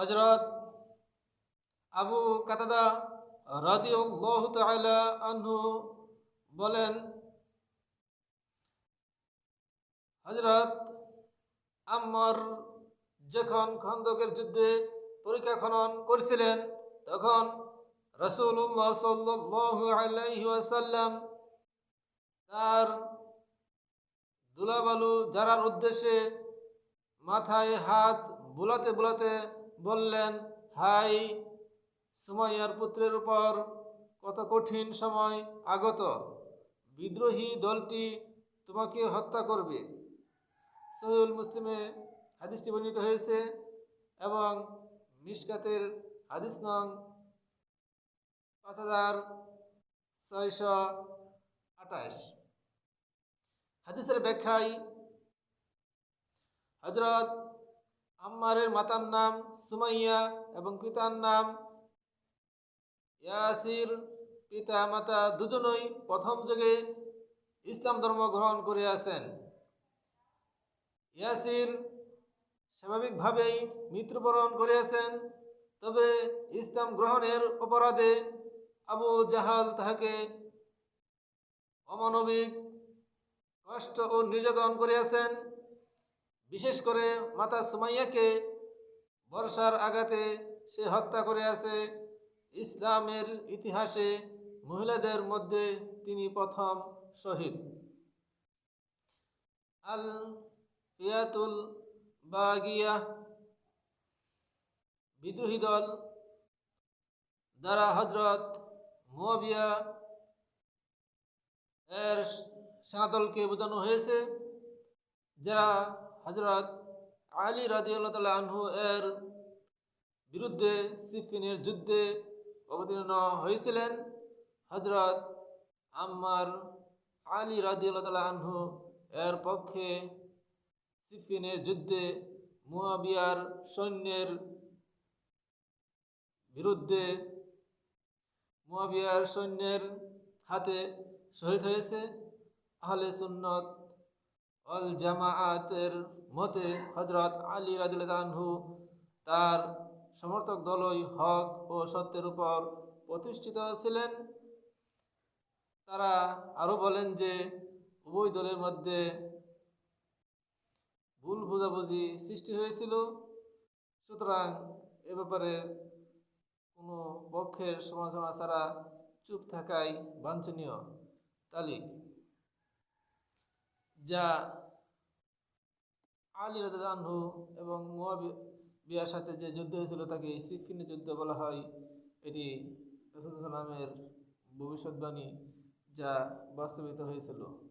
হজরত আবু কাতাদা রাদিউল্লাহ আনহু বলেন হজরত আম্মার যখন খন্দকের যুদ্ধে পরীক্ষা খনন করছিলেন, তখন রসুল্লাহ সাল্লাল্লাহু আলাইহি ওয়াসাল্লাম তার দুলাবালু যারার উদ্দেশ্যে মাথায় হাত বুলাতে বুলাতে বললেন, হাই, সুমাইয়ার পুত্রের উপর কত কঠিন সময় আগত। বিদ্রোহী দলটি তোমাকে হত্যা করবে। সহিউল মুসলিমে হাদিসটি বর্ণিত হয়েছে এবং মিশকাতের হাদিস নং পাঁচ হাজার ছয়শো আঠাশ। হাদিসের ব্যাখ্যায় হজরত আম্মারের মাতার নাম সুমাইয়া এবং পিতার নাম ইয়াসির। পিতা, মাতা দুজনই প্রথম যুগে ইসলাম ধর্ম গ্রহণ করিয়াছেন ইয়াসির স্বাভাবিকভাবেই মৃত্যুবরণ করিয়াছেন তবে ইসলাম গ্রহণের অপরাধে আবু জাহাল তাহাকে অমানবিক কষ্ট ও নির্যাতন করিয়াছেন বিশেষ করে মাতা সুমাইয়াকে বর্ষার আঘাতে সে হত্যা করে আছে। ইসলামের ইতিহাসে মহিলাদের মধ্যে তিনি প্রথম শহীদ। আল ফিয়াতুল বাগিয়া বিদ্রোহী দল দ্বারা হজরত মুয়াবিয়া এর সেনাদলকে বোঝানো হয়েছে, যারা হজরত আলী রাজি আল্লাহ তালা আনহু এর বিরুদ্ধে সিফিনের যুদ্ধে অবতীর্ণ হয়েছিলেন। হজরত আম্মার আলী রাজি আল্লাহ তালা আনহু এর পক্ষে সিফিনের যুদ্ধে মুয়াবিয়ার সৈন্যের বিরুদ্ধে মুয়াবিয়ার সৈন্যের হাতে শহীদ হয়েছে। আহলে সুন্নত অল জামায়াতের মতে হজরত আলী রাজু তার সমর্থক দলই হক ও সত্যের উপর প্রতিষ্ঠিত ছিলেন। তারা আরও বলেন যে, উভয় দলের মধ্যে ভুল বোঝাবুঝি সৃষ্টি হয়েছিল। সুতরাং এ ব্যাপারে কোনো পক্ষের সমালোচনা ছাড়া চুপ থাকাই বাঞ্ছনীয়। তালিক যা আলী রাজু এবং বিয়ার সাথে যে যুদ্ধ হয়েছিল তাকে সিফিনে যুদ্ধ বলা হয়, এটি রসুলামের ভবিষ্যৎবাণী যা বাস্তবিত হয়েছিল।